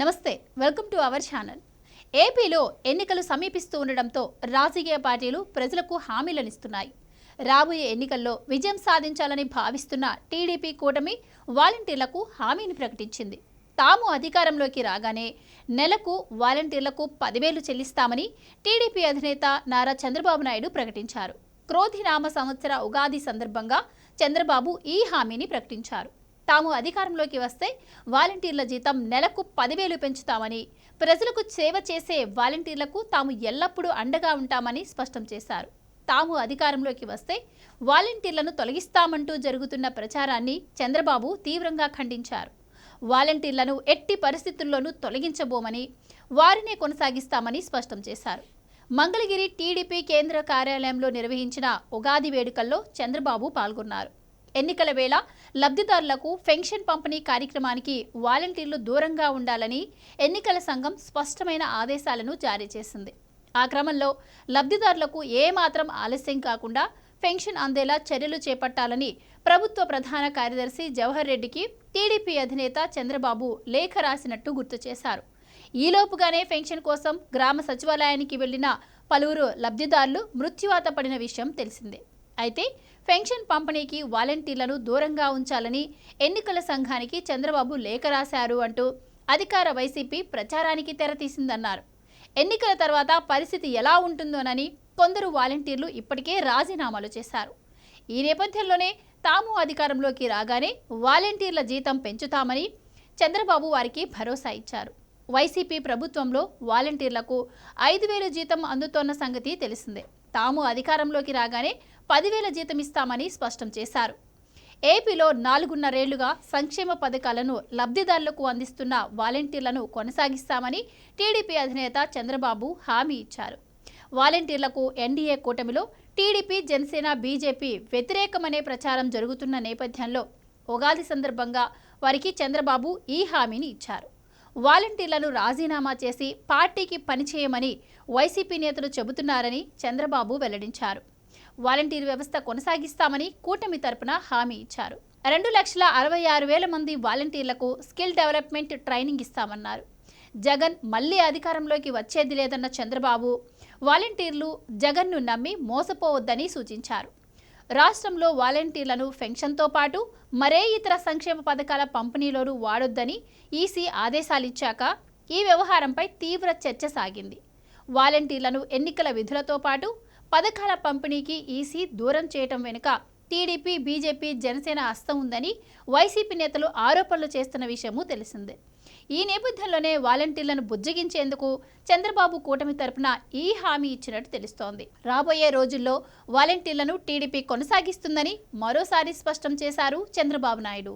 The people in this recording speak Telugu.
నమస్తే వెల్కమ్ టు అవర్ ఛానల్ ఏపీలో ఎన్నికలు సమీపిస్తూ ఉండడంతో రాజకీయ పార్టీలు ప్రజలకు హామీలనిస్తున్నాయి. రాబోయే ఎన్నికల్లో విజయం సాధించాలని భావిస్తున్న టీడీపీ కూటమి వాలంటీర్లకు హామీని ప్రకటించింది. తాము అధికారంలోకి రాగానే నెలకు వాలంటీర్లకు పదివేలు చెల్లిస్తామని టీడీపీ అధినేత నారా చంద్రబాబు నాయుడు ప్రకటించారు. క్రోధినామ సంవత్సర ఉగాది సందర్భంగా చంద్రబాబు ఈ హామీని ప్రకటించారు. తాము అధికారంలోకి వస్తే వాలంటీర్ల జీతం నెలకు పదివేలు పెంచుతామని ప్రజలకు సేవ చేసే వాలంటీర్లకు తాము ఎల్లప్పుడూ అండగా ఉంటామని స్పష్టం చేశారు. తాము అధికారంలోకి వస్తే వాలంటీర్లను తొలగిస్తామంటూ జరుగుతున్న ప్రచారాన్ని చంద్రబాబు తీవ్రంగా ఖండించారు. వాలంటీర్లను ఎట్టి పరిస్థితుల్లోనూ తొలగించబోమని వారినే కొనసాగిస్తామని స్పష్టం చేశారు. మంగళగిరి టీడీపీ కేంద్ర కార్యాలయంలో నిర్వహించిన ఉగాది వేడుకల్లో చంద్రబాబు పాల్గొన్నారు. ఎన్నికల వేళ లబ్ధిదారులకు పెన్షన్ పంపిణీ కార్యక్రమానికి వాలంటీర్లు దూరంగా ఉండాలని ఎన్నికల సంఘం స్పష్టమైన ఆదేశాలను జారీ చేసింది. ఆ క్రమంలో లబ్ధిదారులకు ఏమాత్రం ఆలస్యం కాకుండా పెన్షన్ అందేలా చర్యలు చేపట్టాలని ప్రభుత్వ ప్రధాన కార్యదర్శి జవహర్ రెడ్డికి టీడీపీ అధినేత చంద్రబాబు లేఖ రాసినట్టు గుర్తు చేశారు. ఈలోపుగానే పెన్షన్ కోసం గ్రామ సచివాలయానికి వెళ్ళిన పలువురు లబ్ధిదారులు మృత్యువాత పడిన విషయం తెలిసిందే. అయితే పెన్షన్ పంపిణీకి వాలంటీర్లను దూరంగా ఉంచాలని ఎన్నికల సంఘానికి చంద్రబాబు లేఖ రాశారు అంటూ అధికార వైసీపీ ప్రచారానికి తెరతీసిందన్నారు ఎన్నికల తర్వాత పరిస్థితి ఎలా ఉంటుందోనని కొందరు వాలంటీర్లు ఇప్పటికే రాజీనామాలు చేశారు. ఈ నేపథ్యంలోనే తాము అధికారంలోకి రాగానే వాలంటీర్ల జీతం పెంచుతామని చంద్రబాబు వారికి భరోసా ఇచ్చారు. వైసీపీ ప్రభుత్వంలో వాలంటీర్లకు ఐదు వేల జీతం అందుతోన్న సంగతి తెలిసిందే. తాము అధికారంలోకి రాగానే పదివేల జీతం ఇస్తామని స్పష్టం చేశారు. ఏపీలో నాలుగున్నరేళ్ళుగా సంక్షేమ పథకాలను లబ్ధిదారులకు అందిస్తున్న వాలంటీర్లను కొనసాగిస్తామని టీడీపీ అధినేత చంద్రబాబు హామీ ఇచ్చారు. వాలంటీర్లకు ఎన్డీఏ కూటమిలో టీడీపీ జనసేన బీజేపీ వ్యతిరేకమనే ప్రచారం జరుగుతున్న నేపథ్యంలో ఉగాది సందర్భంగా వారికి చంద్రబాబు ఈ హామీని ఇచ్చారు. వాలంటీర్లను రాజీనామా చేసి పార్టీకి పనిచేయమని వైసీపీ నేతలు చెబుతున్నారని చంద్రబాబు వెల్లడించారు. వాలంటీర్ వ్యవస్థ కొనసాగిస్తామని కూటమి తరపున హామీ ఇచ్చారు. రెండు లక్షల అరవై ఆరు వేల మంది వాలంటీర్లకు స్కిల్ డెవలప్మెంట్ ట్రైనింగ్ ఇస్తామన్నారు. జగన్ మళ్ళీ అధికారంలోకి వచ్చేది లేదన్న చంద్రబాబు వాలంటీర్లు జగన్ను నమ్మి మోసపోవద్దని సూచించారు. రాష్ట్రంలో వాలంటీర్లను పెన్షన్తో పాటు మరే ఇతర సంక్షేమ పథకాల పంపిణీలోనూ వాడొద్దని ఈసీ ఆదేశాలిచ్చాక ఈ వ్యవహారంపై తీవ్ర చర్చ సాగింది. వాలంటీర్లను ఎన్నికల విధులతో పాటు పథకాల పంపిణీకి ఈసీ దూరం చేయటం వెనుక టీడీపీ బీజేపీ జనసేన హస్తం ఉందని వైసీపీ నేతలు ఆరోపణలు చేస్తున్న విషయము తెలిసిందే. ఈ నేపథ్యంలోనే వాలంటీర్లను బుజ్జగించేందుకు చంద్రబాబు కూటమి తరపున ఈ హామీ ఇచ్చినట్టు తెలుస్తోంది. రాబోయే రోజుల్లో వాలంటీర్లను టీడీపీ కొనసాగిస్తుందని మరోసారి స్పష్టం చేశారు చంద్రబాబు నాయుడు.